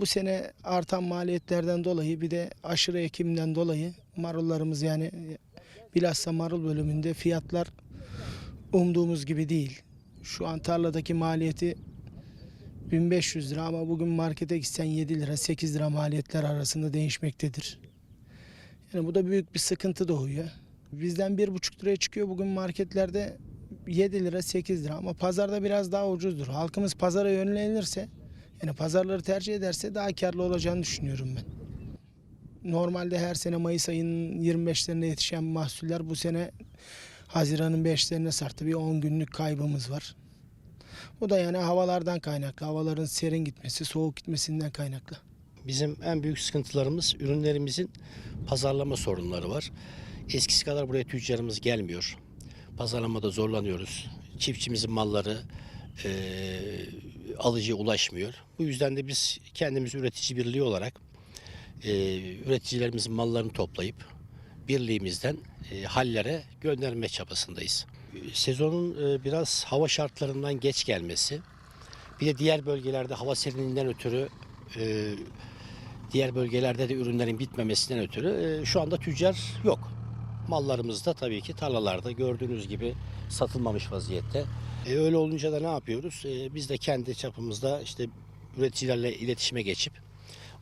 Bu sene artan maliyetlerden dolayı bir de aşırı ekimden dolayı marullarımız yani bilhassa marul bölümünde fiyatlar umduğumuz gibi değil. Şu an tarladaki maliyeti 1500 lira ama bugün markete gitsen 7 lira 8 lira maliyetler arasında değişmektedir. Yani bu da büyük bir sıkıntı doğuyor. Bizden 1,5 liraya çıkıyor bugün marketlerde 7 lira 8 lira ama pazarda biraz daha ucuzdur. Halkımız pazara yönlenirse yani pazarları tercih ederse daha karlı olacağını düşünüyorum ben. Normalde her sene Mayıs ayının 25'lerinde yetişen mahsuller bu sene Haziran'ın 5'lerine sarktı. Bir 10 günlük kaybımız var. Bu da yani havalardan kaynaklı. Havaların serin gitmesi, soğuk gitmesinden kaynaklı. Bizim en büyük sıkıntılarımız ürünlerimizin pazarlama sorunları var. Eskisi kadar buraya tüccarımız gelmiyor. Pazarlamada zorlanıyoruz. Çiftçimizin malları alıcıya ulaşmıyor. Bu yüzden de biz kendimiz üretici birliği olarak eee, üreticilerimizin mallarını toplayıp birliğimizden eee, hallere gönderme çabasındayız. Sezonun eee, biraz hava şartlarından geç gelmesi, bir de diğer bölgelerde hava serinliğinden ötürü eee, diğer bölgelerde de ürünlerin bitmemesinden ötürü e, şu anda tüccar yok. Mallarımız da tabii ki tarlalarda gördüğünüz gibi satılmamış vaziyette. E, öyle olunca da ne yapıyoruz? E, biz de kendi çapımızda işte üreticilerle iletişime geçip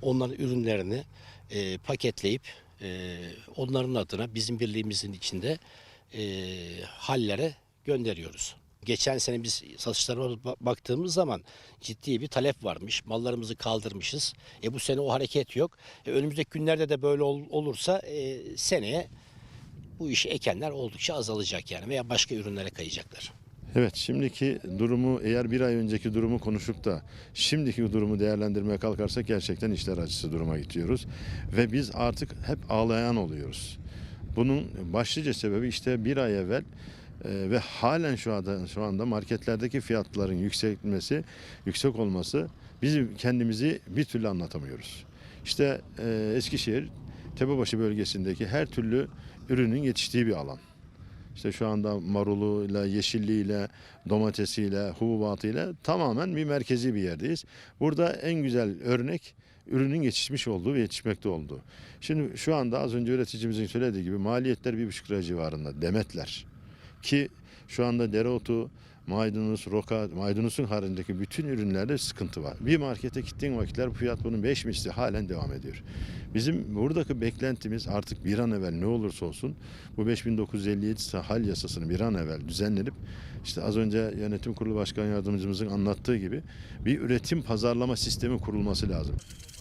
onların ürünlerini e, paketleyip e, onların adına bizim birliğimizin içinde e, hallere gönderiyoruz. Geçen sene biz satışlara ba- baktığımız zaman ciddi bir talep varmış. Mallarımızı kaldırmışız. E bu sene o hareket yok. E önümüzdeki günlerde de böyle ol- olursa e, seneye bu işi ekenler oldukça azalacak yani veya başka ürünlere kayacaklar. Evet şimdiki durumu eğer bir ay önceki durumu konuşup da şimdiki durumu değerlendirmeye kalkarsak gerçekten işler acısı duruma gidiyoruz. Ve biz artık hep ağlayan oluyoruz. Bunun başlıca sebebi işte bir ay evvel e, ve halen şu anda şu anda marketlerdeki fiyatların yükselmesi, yüksek olması bizim kendimizi bir türlü anlatamıyoruz. İşte e, Eskişehir Tepebaşı bölgesindeki her türlü ürünün yetiştiği bir alan. İşte şu anda maruluyla, yeşilliğiyle, domatesiyle, hububatıyla tamamen bir merkezi bir yerdeyiz. Burada en güzel örnek ürünün yetişmiş olduğu ve yetişmekte olduğu. Şimdi şu anda az önce üreticimizin söylediği gibi maliyetler bir buçuk lira civarında demetler. Ki şu anda dereotu, maydanoz, roka, maydanozun haricindeki bütün ürünlerde sıkıntı var. Bir markete gittiğin vakitler fiyat bunun 5 misli halen devam ediyor. Bizim buradaki beklentimiz artık bir an evvel ne olursa olsun bu 5957 hal yasasını bir an evvel düzenlenip işte az önce yönetim kurulu başkan yardımcımızın anlattığı gibi bir üretim pazarlama sistemi kurulması lazım.